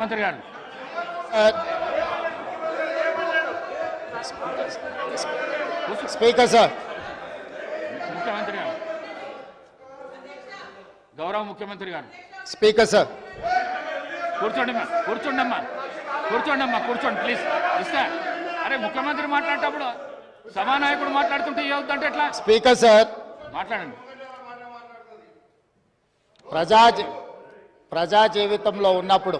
మంత్రి గారు. Speaker sir ముఖ్యమంత్రి గారు. గౌరవ ముఖ్యమంత్రి గారు. స్పీకర్ సార్ కూర్చోండి అమ్మా కూర్చోండి అమ్మా. కూర్చోండి అమ్మా కూర్చోండి ప్లీజ్ ఇస్తా. అరే ముఖ్యమంత్రి మాట్లాడేటప్పుడు సభానాయకుడు మాట్లాడుతుంటే ఏమవుతుందంటే ఎట్లా? స్పీకర్ సార్ మాట్లాడండి. ప్రజా ప్రజా జీవితంలో ఉన్నప్పుడు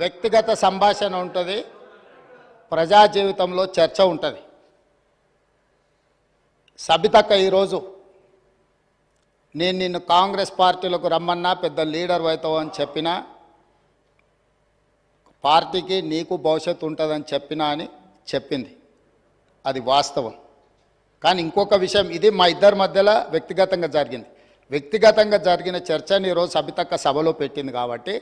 వ్యక్తిగత సంభాషణ ఉంటుంది ప్రజా జీవితంలో చర్చ ఉంటుంది. సబితక్క ఈరోజు నేను నిన్ను కాంగ్రెస్ పార్టీలకు రమ్మన్నా పెద్ద లీడర్ అవుతావు అని చెప్పినా పార్టీకి నీకు భవిష్యత్తు ఉంటుందని చెప్పినా అని చెప్పింది. అది వాస్తవం. కానీ ఇంకొక విషయం ఇది మా ఇద్దరి మధ్యలో వ్యక్తిగతంగా జరిగింది. వ్యక్తిగతంగా జరిగిన చర్చని ఈరోజు సబితక్క సభలో పెట్టింది కాబట్టి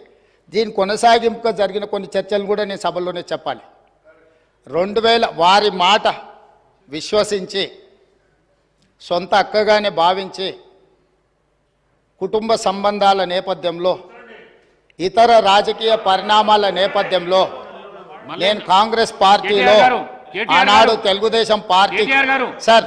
దీని కొనసాగింపుగా జరిగిన కొన్ని చర్చలు కూడా నేను సభలోనే చెప్పాలి రెండు వేల వారి మాట విశ్వసించి సొంత అక్కగానే భావించి కుటుంబ సంబంధాల నేపథ్యంలో ఇతర రాజకీయ పరిణామాల నేపథ్యంలో నేను కాంగ్రెస్ పార్టీలో ఆనాడు తెలుగుదేశం పార్టీ. సార్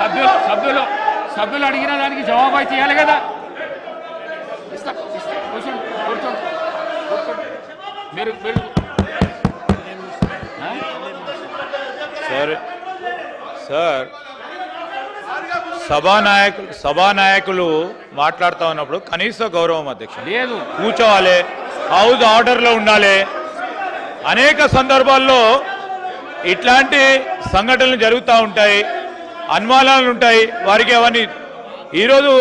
సభ్యులు సభ్యులు సభ్యులు అడిగిన దానికి జవాబు అయితే ఇవ్వాలి కదా. ఇస్తా ఇస్తా కూర్చోండి కూర్చోండి కూర్చోండి. మీరు? సార్. సార్ సభానాయకులు సభానాయకులు మాట్లాడుతూ ఉన్నప్పుడు కనీస గౌరవం అధ్యక్ష లేదు. కూర్చోవాలి హౌస్ ఆర్డర్లో ఉండాలి. అనేక సందర్భాల్లో ఇట్లాంటి సంఘటనలు జరుగుతూ ఉంటాయి. అనుమానాలు ఉంటాయి వారికి అవన్నీ ఈరోజు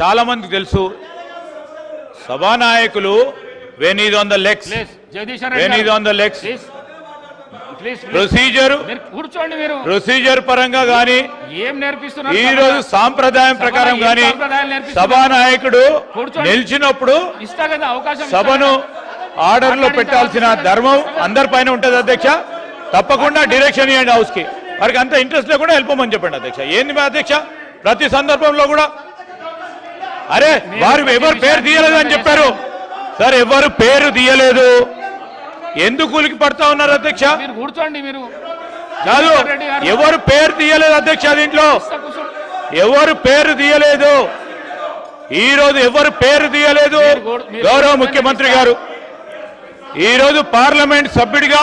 చాలామందికి తెలుసు సభానాయకులు when is on the legs when is. On the legs please. Procedure కూర్చోండి మీరు ప్రొసీజర్ పరంగా కానీ ఏం నేర్పిస్తున్నారు ఈ రోజు సాంప్రదాయం ప్రకారం గాని? సభానాయకుడు. నిలిచినప్పుడు ఇస్తా కదా అవకాశం ఇస్తా సభను. ఆర్డర్లో పెట్టాల్సిన ధర్మం అందరిపైన ఉంటుంది అధ్యక్ష తప్పకుండా డైరెక్షన్ ఇవ్వండి హౌస్కి వారికి అంత ఇంట్రెస్ట్ లేకుండా వెళ్ళిపోమని చెప్పండి అధ్యక్ష. ఏంది మా అధ్యక్ష? ప్రతి సందర్భంలో కూడా అరే వారు ఎవరు పేరు తీయలేదు అని చెప్పారు? సార్ ఎవరు పేరు తీయలేదు? ఎందుకు కూలికి పడతా ఉన్నారు అధ్యక్ష? కూర్చోండి మీరు. కాదు. ఎవరు పేరు తీయలేదు అధ్యక్ష దీంట్లో. ఎవరు పేరు తీయలేదు? ఈ రోజు ఎవరు పేరు తీయలేదు? గౌరవ ముఖ్యమంత్రి గారు. ఈ రోజు పార్లమెంట్ సభ్యుడిగా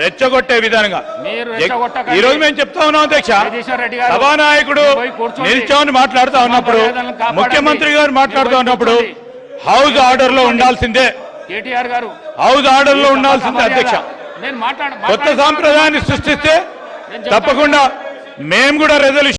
రెచ్చగొట్టే విధంగా. ఈ రోజు మేము చెప్తా ఉన్నాం అధ్యక్ష సభానాయకుడు. నిల్చొని మాట్లాడుతూ ఉన్నప్పుడు. ముఖ్యమంత్రి గారు మాట్లాడుతూ ఉన్నప్పుడు. హౌస్ ఆర్డర్లో ఉండాల్సిందే కేటీఆర్ గారు హౌస్ ఆర్డర్లో ఉండాల్సిందే అధ్యక్ష కొత్త. సాంప్రదాయాన్ని సృష్టిస్తే. తప్పకుండా మేము కూడా రెజల్యూషన్